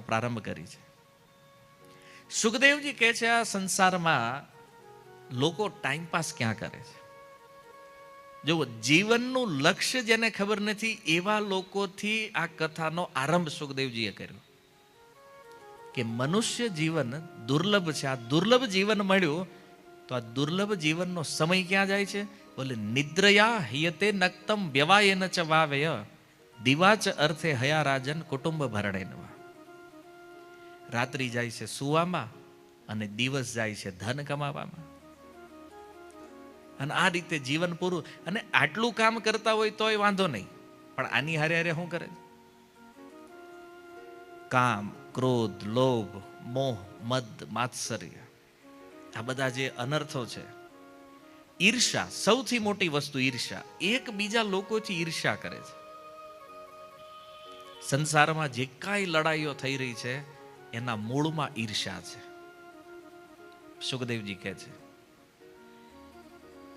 પ્રારંભ કરી છે. સુખદેવજી કહે છે, આ સંસારમાં લોકો ટાઈમ પાસ ક્યાં કરે છે? જો જીવનનું લક્ષ્ય જેને ખબર નથી, એવા લોકોથી આ કથાનો આરંભ સુખદેવજીએ કર્યો. કે મનુષ્ય જીવન દુર્લભ છે. આ દુર્લભ જીવન મળ્યું તો આ દુર્લભ જીવનનો સમય ક્યાં જાય છે? બોલે, નિદ્રયા હિયતે નક્તમ વ્યવાયેન ચ વાવય. દિવાચ અર્થે હયા રાજન કુટુંબ ભરણેનવા રાત્રિ જાય છે સુવામાં અને દિવસ જાય છે ધન કમાવામાં. અને આ રીતે જીવન પૂરું, અને આટલું કામ કરતા હોય તોય વાંધો નહીં. પણ આની હારે હારે શું કરે? કામ, ક્રોધ, લોભ, મોહ, મદ, માત્સર્ય, આ બધા જે અનર્થો છે, ઈર્ષા, સૌથી મોટી વસ્તુ ઈર્ષા, એક બીજા લોકોથી ઈર્ષા કરે છે. સંસારમાં જે કાંઈ લડાઈઓ થઈ રહી છે એના મૂળમાં ઈર્ષા છે. સુખદેવજી કહે છે,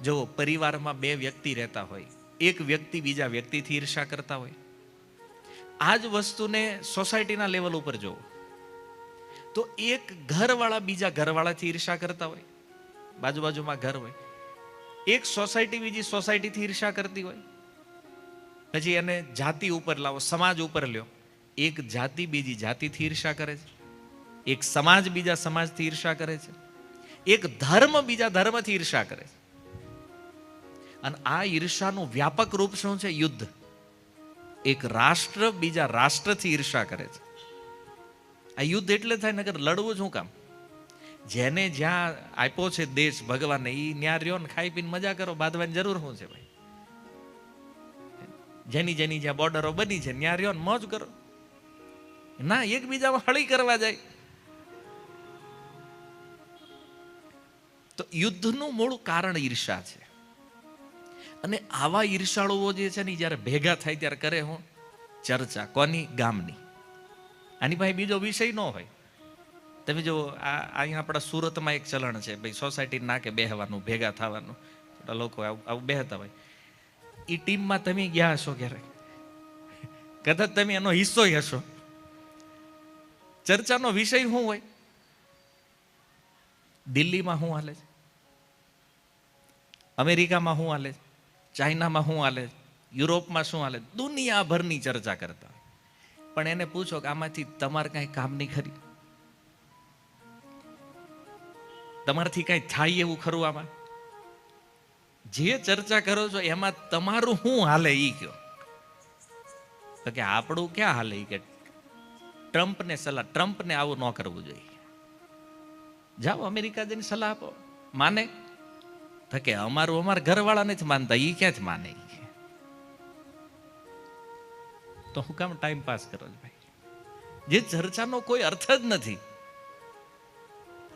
જો પરિવારમાં બે વ્યક્તિ રહેતા હોય, એક વ્યક્તિ બીજા વ્યક્તિથી ઈર્ષા કરતા હોય, આ જ વસ્તુને સોસાયટીના લેવલ ઉપર જોવો તો એક ઘરવાળા બીજા ઘરવાળાથી ઈર્ષા કરતા હોય બાજુ બાજુમાં ઘર હોય, એક સોસાયટી બીજી સોસાયટીથી ઈર્ષા કરતી હોય, પછી એને જાતિ ઉપર લાવો, સમાજ ઉપર લ્યો, એક જાતિ બીજી જાતિથી ઈર્ષા કરે છે. એક સમાજ બીજા સમાજથી ઈર્ષા કરે છે. એક ધર્મ બીજા ધર્મથી ઈર્ષા કરે છે. અને આ ઈર્ષાનું વ્યાપક રૂપ શું છે? યુદ્ધ. એક રાષ્ટ્ર બીજા રાષ્ટ્રથી ઈર્ષા કરે છે. આ યુદ્ધ એટલે થાય નગર લડવું શું કામ? જેને જ્યાં આપ્યો છે દેશ ભગવાને એ ન્યા રહ્યો ને ખાઈ પીને મજા કરો, બાંધવાની જરૂર શું છે ભાઈ? જેની જેની જ્યાં બોર્ડરો બની છે, ન્યા રહ્યો ને મોજ કરો. ના, એકબીજામાં હળી કરવા જાય. તો યુદ્ધનું મૂળ કારણ ઈર્ષા છે. અને આવા ઈર્ષાળુઓ જે છે ને જ્યારે ભેગા થાય ત્યારે કરે હું ચર્ચા, કોની? ગામની. આની પાસે બીજો વિષય ન હોય. તમે જો આ અહીંયા આપણા સુરતમાં એક ચલણ છે, ભાઈ સોસાયટી નાકે બેહવાનું, ભેગા થવાનું. થોડા લોકો આવું બેહતા હોય. એ ટીમમાં તમે ગયા હશો ક્યારેક? કદાચ તમે એનો હિસ્સો હશો. ચર્ચાનો વિષય શું હોય? દિલ્હીમાં શું હાલે છે? અમેરિકામાં શું હાલે છે? ચાઇનામાં શું હાલે યુરોપમાં શું હાલે દુનિયાભરની ચર્ચા કરતા પણ એને પૂછો કે આમાંથી તમારે કાંઈ કામની ખરી? તમારાથી કાંઈ થાય એવું ખરું આમાં? જે ચર્ચા કરો છો એમાં તમારું શું હાલે ઈ કયો તો કે આપણું ક્યાં હાલે કે? ટ્રમ્પને સલાહ, ટ્રમ્પને આવું ન કરવું જોઈએ. જાઓ અમેરિકા જઈને સલાહ આપો. માને? તો કે અમારું અમારા ઘરવાળા નથી માનતા એ ક્યાં જ માને તો હું કામ ટાઈમ પાસ કરો છો ભાઈ? જે ચર્ચાનો કોઈ અર્થ જ નથી.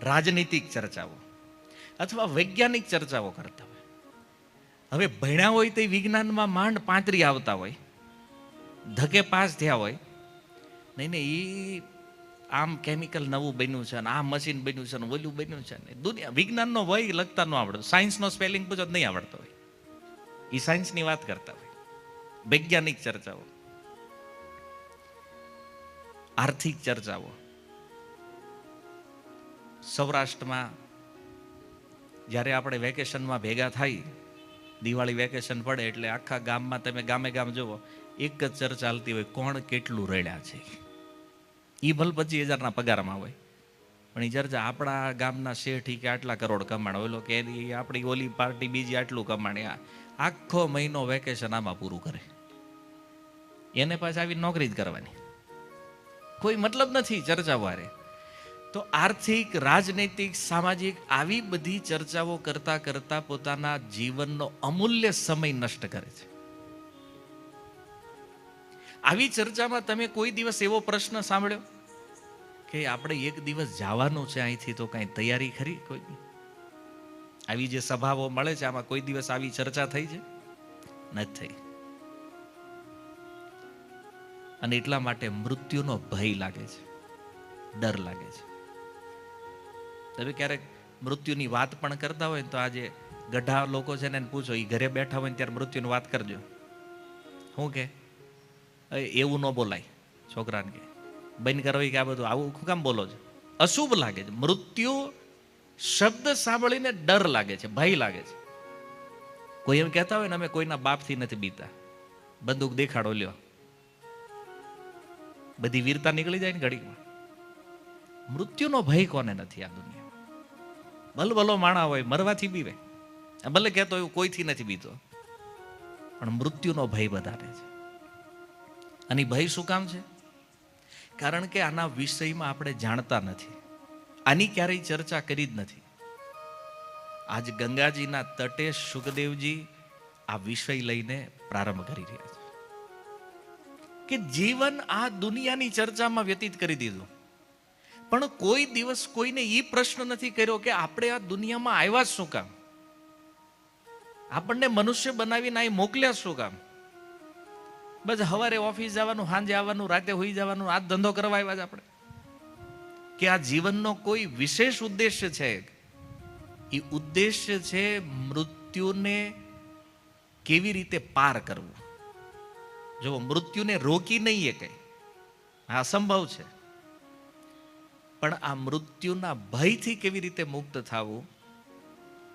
રાજનીતિક ચર્ચાઓ અથવા વૈજ્ઞાનિક ચર્ચાઓ કરતા હોય. હવે ભણ્યા હોય તે વિજ્ઞાનમાં માંડ પાંતરી આવતા હોય. ધકે પાસ થયા હોય. નહીં ને એ આમ કેમિકલ નવું બન્યું છે ને આ મશીન બન્યું છે ને ઓલું બન્યું છે ને દુનિયા વિજ્ઞાનનો વય લખતા ન આવડતો. સાયન્સનો સ્પેલિંગ પૂછો નહીં આવડતો હોય. એ સાયન્સની વાત કરતા હોય. વૈજ્ઞાનિક ચર્ચાઓ. આર્થિક ચર્ચાઓ. સૌરાષ્ટ્રમાં જ્યારે આપણે વેકેશનમાં ભેગા થાય, દિવાળી વેકેશન પડે એટલે આખા ગામમાં તમે ગામે ગામ જુઓ, એક જ ચર્ચા ચાલતી હોય, કોણ કેટલું રડ્યા છે? એ ભલ પચીસ હજારના પગારમાં હોય. પણ એ ચર્ચા આપણા ગામના શેઠી કે આટલા કરોડ કમાણ ઓલો કે એની આપણી ઓલી પાર્ટી બીજી આટલું કમાણે. આખો મહિનો વેકેશન આમાં પૂરું કરે. એને પાછા આવી નોકરી જ કરવાની. કોઈ મતલબ નથી ચર્ચા વારે તો આર્થિક, રાજનૈતિક, સામાજિક આવી બધી ચર્ચાઓ કરતા કરતા પોતાના જીવનનો અમૂલ્ય સમય નષ્ટ કરે છે. આવી ચર્ચામાં તમે કોઈ દિવસ એવો પ્રશ્ન સાંભળ્યો? કે આપણે એક દિવસ જવાનું છે અહીંથી તો કાંઈ તૈયારી ખરી કોઈ? આવી જે સભાઓ મળે છે આમાં કોઈ દિવસ આવી ચર્ચા થઈ છે? નથી થઈ. અને એટલા માટે મૃત્યુનો ભય લાગે છે. ડર લાગે છે. તમે ક્યારેક મૃત્યુની વાત પણ કરતા હોય તો આજે ગઢા લોકો છે ને પૂછો એ ઘરે બેઠા હોય ત્યારે મૃત્યુની વાત કરજો. શું કે "અય, એવું ન બોલાય છોકરાને કે બંધ કરો કે આ બધું આવું કામ બોલો છો? અશુભ લાગે છે. મૃત્યુ શબ્દ સાંભળીને ડર લાગે છે, ભય લાગે છે. કોઈ એમ કહેતા હોય ને, અમે કોઈના બાપથી નથી બીતા. બંદૂક દેખાડો, લ્યો. બધી વીરતા નીકળી જાય ને ઘડીમાં મૃત્યુનો ભય કોને નથી આ દુનિયામાં? ભલ ભલો માણા હોય, મરવાથી બીવે. ભલે કહેતો હોય કોઈથી નથી બીતો. પણ મૃત્યુનો ભય બધાને છે. અને ભય શું કામ છે? કારણ કે આના વિષયમાં આપણે જાણતા નથી. આની ક્યારેય ચર્ચા કરી જ નથી. આજ ગંગાજીના તટે સુખદેવજી આ વિષય લઈને પ્રારંભ કરી રહ્યા છે. કે જીવન આ દુનિયાની ચર્ચામાં વ્યતીત કરી દીધું. પણ કોઈ દિવસ કોઈને એ પ્રશ્ન નથી કર્યો કે આપણે આ દુનિયામાં આવ્યા શું કામ? આપણને મનુષ્ય બનાવીને અહીં મોકલ્યા શું કામ? બસ સવારે ઓફિસ જવાનું, સાંજે આવવાનું, રાતે હોઈ જવાનું આ ધંધો કરવા આવ્યા જ આપણે. કે આ જીવનનો કોઈ વિશેષ ઉદ્દેશ્ય છે? એ ઉદ્દેશ્ય છે મૃત્યુને કેવી રીતે પાર કરવું? જો મૃત્યુને રોકી નહીં એ કઈ આ અસંભવ છે. પણ આ મૃત્યુના ભયથી કેવી રીતે મુક્ત થવું?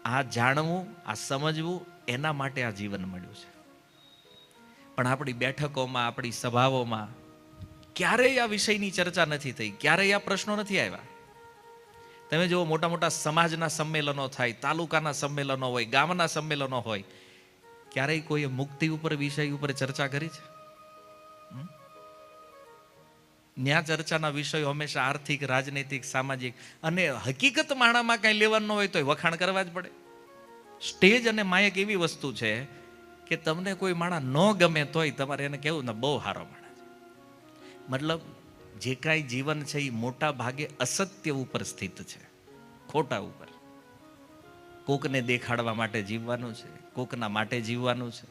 આ જાણવું, આ સમજવું, એના માટે આ જીવન મળ્યું છે. પણ આપણી બેઠકોમાં, આપણી સભાઓમાં ક્યારેય આ વિષયની ચર્ચા નથી થઈ, ક્યારેય આ પ્રશ્નો નથી આવ્યા. તમે જુઓ મોટા મોટા સમાજના સંમેલનો થાય, તાલુકાના સંમેલનો હોય, ગામના સંમેલનો હોય, ક્યારેય કોઈએ મુક્તિ ઉપર, વિષય ઉપર ચર્ચા કરી છે? ન્યા ચર્ચાના વિષયો હંમેશા આર્થિક, રાજનૈતિક, સામાજિક અને હકીકત માણામાં કાંઈ લેવાનું હોય તો વખાણ કરવા જ પડે. સ્ટેજ અને માયક એવી વસ્તુ છે કે તમને કોઈ માણા ન ગમે તોય તમારે એને કેવું ને બહુ સારો માણસ. મતલબ જે કાંઈ જીવન છે એ મોટા ભાગે અસત્ય ઉપર સ્થિત છે, ખોટા ઉપર. કોકને દેખાડવા માટે જીવવાનું છે, કોકના માટે જીવવાનું છે.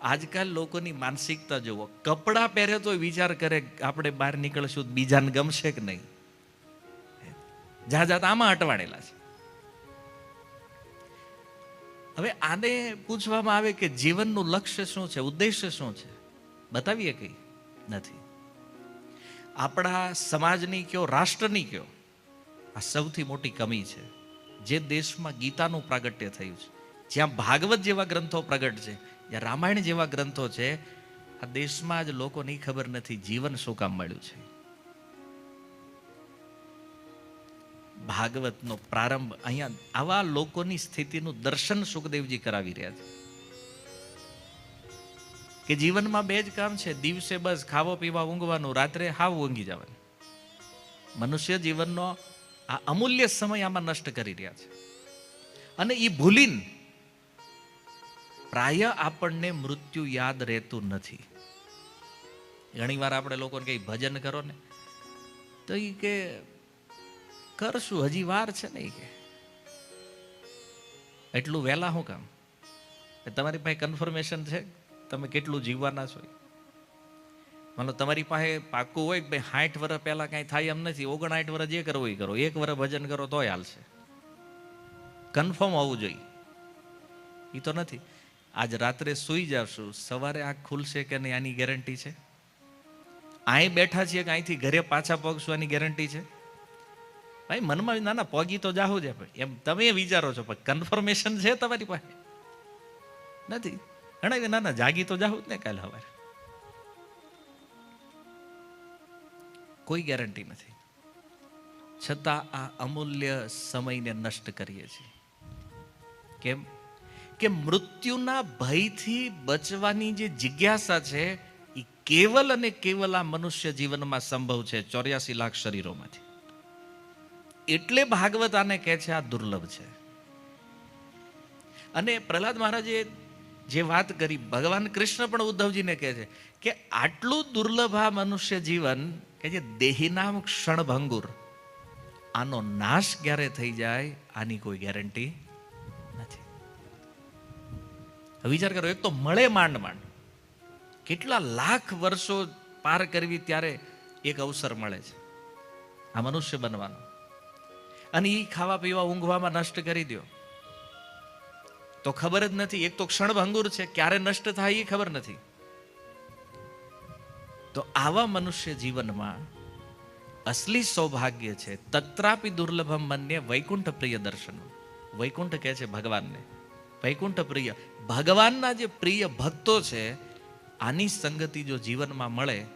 આજકાલ લોકોની માનસિકતા જુઓ, કપડાં પહેરે તો વિચાર કરે આપણે બહાર નીકળશું બીજાને ગમશે કે નહીં? જા જાત આમાં અટવાડેલા છે. હવે આને પૂછવામાં આવે કે જીવનનું લક્ષ્ય શું છે, ઉદ્દેશ્ય શું છે? બતાવીએ કઈ નથી. આપણા સમાજની કયો, રાષ્ટ્રની કયો, આ સૌથી મોટી કમી છે. જે દેશમાં ગીતાનું પ્રાગટ્ય થયું છે. જ્યાં ભાગવત જેવા ગ્રંથો પ્રગટ છે, જ્યાં રામાયણ જેવા ગ્રંથો છે, આ દેશમાં જ લોકોની ખબર નથી જીવન શું કામ મળ્યું છે. ભાગવતનો પ્રારંભ. અહીંયા આવા લોકોની સ્થિતિનું દર્શન સુખદેવજી કરાવી રહ્યા છે. કે જીવનમાં બે જ કામ છે. દિવસે બસ ખાવો, પીવા, ઊંઘવાનું, રાત્રે હાવ ઊંઘી જવાનું. મનુષ્ય જીવનનો આ અમૂલ્ય સમય આમાં નષ્ટ કરી રહ્યા છે. અને એ ભૂલીને પ્રાય આપણને મૃત્યુ યાદ રહેતું નથી. ઘણીવાર આપણે લોકોને કઈ ભજન કરો ને, તો એ કે કરશું? હજી વાર છે નહીં કે. એટલું વહેલા શું કામ? તમારી પાસે કન્ફર્મેશન છે? તમે કેટલું જીવવાના છો? માનો તમારી પાસે પાક્કું હોય કે ભાઈ સાઠ વર્ષ પહેલાં કાંઈ થાય એમ નથી, ઓગણસાઠ વર્ષ જે કરવું એ કરો. એક વર્ષ ભજન કરો તોય હાલશે. કન્ફર્મ હોવું જોઈએ. એ તો નથી. આજ રાત્રે સૂઈ જાવશું સવારે આંખ ખુલશે કે નહીં આની ગેરંટી છે? અહીં બેઠા છીએ કે અહીંથી ઘરે પાછા પગશું આની ગેરંટી છે? ભાઈ, મનમાં ના ના પગી તો જાહુ છે એમ તમે વિચારો છો, પણ કન્ફર્મેશન છે તમારી પાસે? નથી. ઘણા ના જાગી તો જાહુ જ ને કાલે સવારે. કોઈ ગેરંટી નથી. છતાં આ અમૂલ્ય સમયને નષ્ટ કરીએ છીએ. કેમ? કે મૃત્યુના ભયથી બચવાની જે જિજ્ઞાસા છે એ કેવલ અને કેવલ આ મનુષ્ય જીવનમાં સંભવ છે ચોર્યાસી લાખ શરીરોમાંથી. એટલે ભાગવત આને કહે છે, આ દુર્લભ છે. અને પ્રહલાદ મહારાજે જે વાત કરી, ભગવાન કૃષ્ણ પણ ઉદ્ધવજીને કહે છે કે આટલું દુર્લભ આ મનુષ્ય જીવન, કે જે દેહીનામ ક્ષણભંગુર, આનો નાશ ક્યારે થઈ જાય, આની કોઈ ગેરંટી નથી. વિચાર કરો, એક તો મળે માંડ માંડ. કેટલા લાખ વર્ષો પાર કરવી ત્યારે એક અવસર મળે છે આ મનુષ્ય બનવાનો. અને એ ખાવા પીવા ઊંઘવામાં નષ્ટ કરી દો તો ખબર જ નથી, એક તો ક્ષણભંગુર છે, ક્યારે નષ્ટ થાય એ ખબર નથી. તો આવા મનુષ્ય જીવનમાં અસલી સૌભાગ્ય છે, તત્રાપી દુર્લભમ મન્ય વૈકુંઠ પ્રિય દર્શન. વૈકુંઠ કહે છે ભગવાનને. વૈકુંઠ પ્રિય. ભગવાનના જે પ્રિય ભક્તો છે, આની સંગતિ જો જીવનમાં મળે,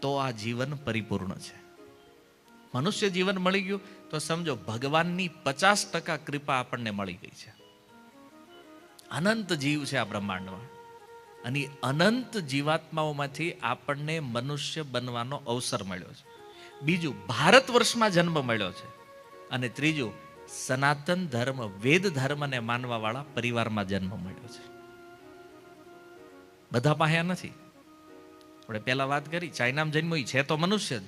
તો આ જીવન પરિપૂર્ણ છે. મનુષ્ય જીવન મળી ગયું તો સમજો, ભગવાનની પચાસ ટકા કૃપા આપણને મળી ગઈ છે. અનંત જીવ છે આ બ્રહ્માંડમાં. અને અનંત જીવાત્માઓમાંથી આપણને મનુષ્ય બનવાનો અવસર મળ્યો છે. બીજું, ભારત વર્ષમાં જન્મ મળ્યો છે. અને ત્રીજું, સનાતન ધર્મ, વેદ ધર્મને માનવાવાળા પરિવારમાં જન્મ મળ્યો છે. બધા પાયા નથી. આપણે પહેલા વાત કરી, ચાઇનામાં જન્મ છે તો મનુષ્ય જ.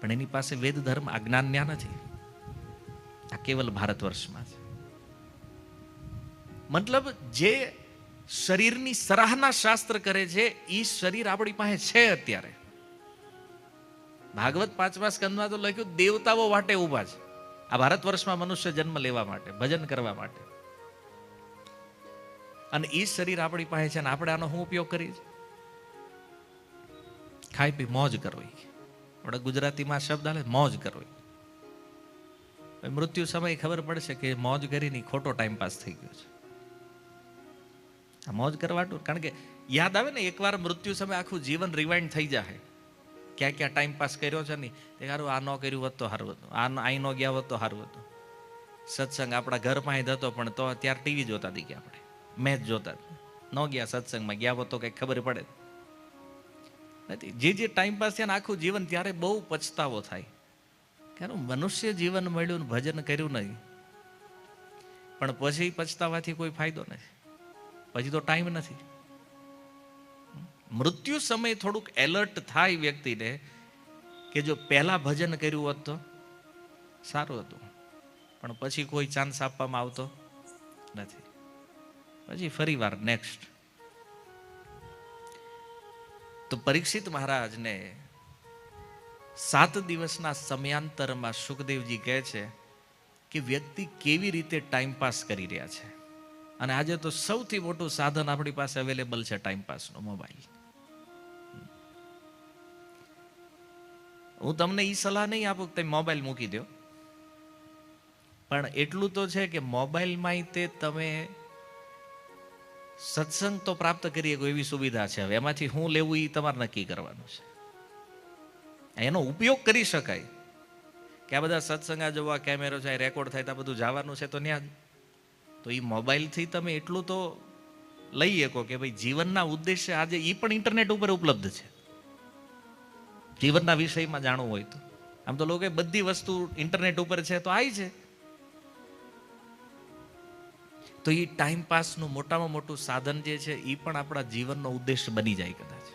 પણ એની પાસે વેદ, ધર્મ આ જ્ઞાન નથી. આ કેવલ ભારત વર્ષમાં છે. મતલબ જે શરીરની સરાહના શાસ્ત્ર કરે છે એ શરીર આપણી પાસે છે અત્યારે. ભાગવત પાંચમા સ્કંદમાં તો લખ્યું, દેવતાઓ વાટે ઊભા છે. આ ભારત વર્ષમાં મનુષ્ય જન્મ લેવા માટે, ભજન કરવા માટે. અને એ શરીર આપણી પાસે છે અને આપણે આનો શું ઉપયોગ કરીએ ખાઈ પી, મોજ કરવી. આપણે ગુજરાતીમાં શબ્દ આલે, મોજ કરવી. મૃત્યુ સમયે ખબર પડશે કે મોજ કરીને ખોટો ટાઈમ પાસ થઈ ગયો છે. આ મોજ કરવાટું, કારણ કે યાદ આવે ને, એકવાર મૃત્યુ સમયે આખું જીવન રિવાઇન્ડ થઈ જાય ક્યાં ક્યાં ટાઈમ પાસ કર્યો છે ને, તે સારું આ ન કર્યું હોત તો સારું હતું. આ ન ગયા હોત તો સારું હતું. સત્સંગ આપણા ઘર પાસે હતો, પણ તો ત્યારે ટીવી જોતા હતી આપણે. મેચ જોતા ન ગયા સત્સંગમાં, ગયા હોત તો કંઈક ખબર પડે. નથી. જે જે ટાઈમ પાસ થયા આખું જીવન ત્યારે બહુ પછતાવો થાય. કારણ મનુષ્ય જીવન મળ્યું ને ભજન કર્યું નહીં. પણ પછી પછતાવાથી કોઈ ફાયદો નથી. પછી તો ટાઈમ નથી. મૃત્યુ સમયે થોડુંક એલર્ટ થાય વ્યક્તિને કે જો પહેલા ભજન કર્યું હોત તો સારું હતું. પણ પછી કોઈ ચાન્સ આપવામાં આવતો નથી. પછી ફરી વાર નેક્સ્ટ તો પરીક્ષિત મહારાજને સાત દિવસના સમયાંતરમાં સુખદેવજી કહે છે કે વ્યક્તિ કેવી રીતે ટાઈમ પાસ કરી રહ્યા છે? અને આજે તો સૌથી મોટું સાધન આપણી પાસે અવેલેબલ છે ટાઈમ પાસનો મોબાઈલ હું તમને એ સલાહ નહીં આપું તમે મોબાઈલ મૂકી દો. પણ એટલું તો છે કે મોબાઈલમાં તે તમે સત્સંગ તો પ્રાપ્ત કરીએ કોઈ એવી સુવિધા છે હવે. એમાંથી હું લેવું એ તમારે નક્કી કરવાનું છે. એનો ઉપયોગ કરી શકાય. કે આ બધા સત્સંગ જોવા કેમેરો છે રેકોર્ડ થાય તો આ બધું જવાનું છે તો ત્યાં તો એ મોબાઈલથી તમે એટલું તો લઈ શકો કે ભાઈ જીવનના ઉદ્દેશ્ય આજે એ પણ ઇન્ટરનેટ ઉપર ઉપલબ્ધ છે. જીવનના વિષયમાં જાણવું હોય તો. આમ તો લોકો બધી વસ્તુ ઇન્ટરનેટ ઉપર છે તો આવી છે. તો એ ટાઈમ પાસનું મોટામાં મોટું સાધન જે છે એ પણ આપણા જીવનનો ઉદ્દેશ બની જાય કદાચ.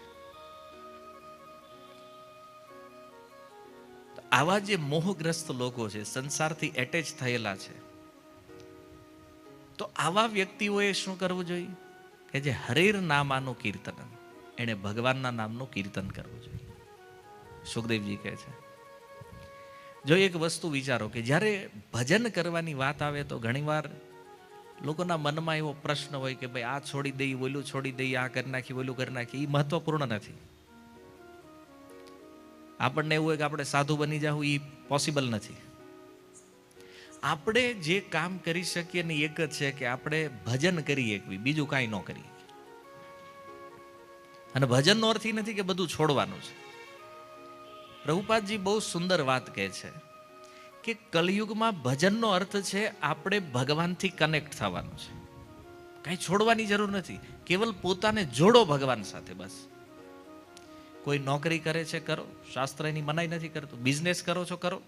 આવા જે મોહગ્રસ્ત લોકો છે, સંસારથી એટેચ થયેલા છે, તો આવા વ્યક્તિઓએ શું કરવું જોઈએ? કે જે હરેર નામાનું કીર્તન એણે ભગવાનના નામનું કીર્તન કરવું જોઈએ. સુખદેવજી કહે છે, જો એક વસ્તુ વિચારો કે જ્યારે ભજન કરવાની વાત આવે તો ઘણીવાર લોકોના મનમાં એવો પ્રશ્ન હોય કે ભાઈ આ છોડી દઈ ઓલું છોડી દઈ આ કરી નાખી ઓલું કરી નાખી એ મહત્વપૂર્ણ નથી. આપણને એવું હોય કે આપણે સાધુ બની જાવું એ પોસિબલ નથી. આપણે જે કામ કરી શકીએ ને એક જ છે કે આપણે ભજન કરીએ બીજું કાંઈ ન કરીએ. અને ભજનનો અર્થ એ નથી કે બધું છોડવાનું છે. પ્રભુપાદજી બહુ સુંદર વાત કહે છે. કે કલયુગમાં ભજનનો અર્થ છે આપણે ભગવાનથી કનેક્ટ થવાનું છે. કાંઈ છોડવાની જરૂર નથી. કેવલ પોતાને જોડો ભગવાન સાથે બસ. કોઈ નોકરી કરે છે કરો. શાસ્ત્ર એની મનાઈ નથી કરતું. બિઝનેસ કરો છો કરો.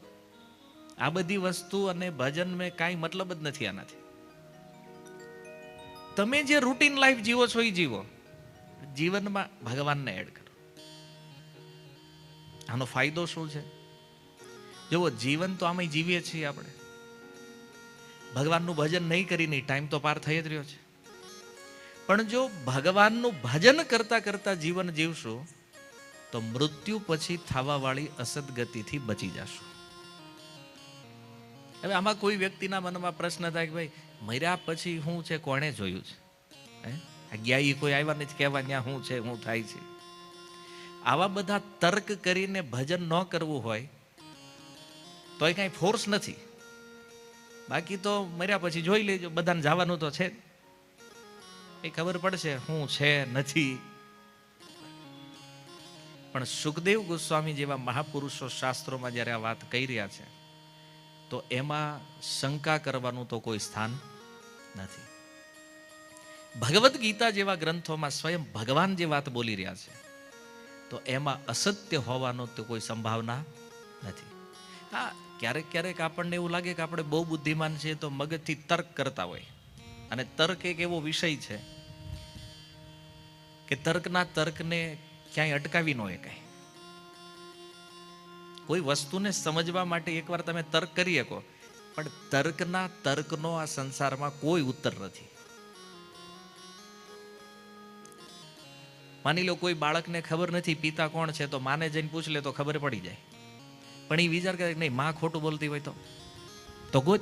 આ બધી વસ્તુ અને ભજન મેં કાંઈ મતલબ જ નથી આનાથી. તમે જે રૂટીન લાઈફ જીવો છો એ જીવો. જીવનમાં ભગવાનને એડ કરો. આનો ફાયદો શું છે? જુઓ જીવન તો આમાં જીવીએ છીએ આપણે. ભગવાનનું ભજન નહીં કરીને ટાઈમ તો પાર થઈ જ રહ્યો છે. પણ જો ભગવાનનું ભજન કરતા કરતા જીવન જીવશો, તો મૃત્યુ પછી થવાવાળી અસદગતિથી બચી જશો. હવે આમાં કોઈ વ્યક્તિના મનમાં પ્રશ્ન થાય કે ભાઈ, મર્યા પછી શું છે, કોણે જોયું છે? હે? ગયા ઈ કોઈ આવ્યા નથી, કહેવા ત્યાં શું છે શું થાય છે. આવા બધા તર્ક કરીને ભજન ન કરવું હોય તોય કાંઈ ફોર્સ નથી. બાકી તો મર્યા પછી જોઈ લેજો, બધાને જવાનું તો છે. એ ખબર પડશે હું છે નથી. પણ સુખદેવ ગોસ્વામી જેવા મહાપુરુષો શાસ્ત્રોમાં જ્યારે આ વાત કહી રહ્યા છે, તો એમાં શંકા કરવાનું તો કોઈ સ્થાન નથી. ભગવદ્ ગીતા જેવા ગ્રંથોમાં સ્વયં ભગવાન જે વાત બોલી રહ્યા છે, તો એમાં અસત્ય હોવાનો તો કોઈ સંભાવના નથી. હા ક્યારેક ક્યારેક આપણને એવું લાગે કે આપણે બહુ બુદ્ધિમાન છીએ તો મગજથી તર્ક કરતા હોય. અને તર્ક એક એવો વિષય છે કે તર્કના તર્કને ક્યાંય અટકાવી ન શકાય. કોઈ વસ્તુને સમજવા માટે એકવાર તમે તર્ક કરી શકો, પણ તર્કના તર્કનો આ સંસારમાં કોઈ ઉત્તર નથી. માની લો કોઈ બાળકને ખબર નથી પિતા કોણ છે, તો માને જઈને પૂછ લે તો ખબર પડી જાય. પણ એ વિચાર કરે નહીં માં ખોટું બોલતી હોય તો. તો ગોત.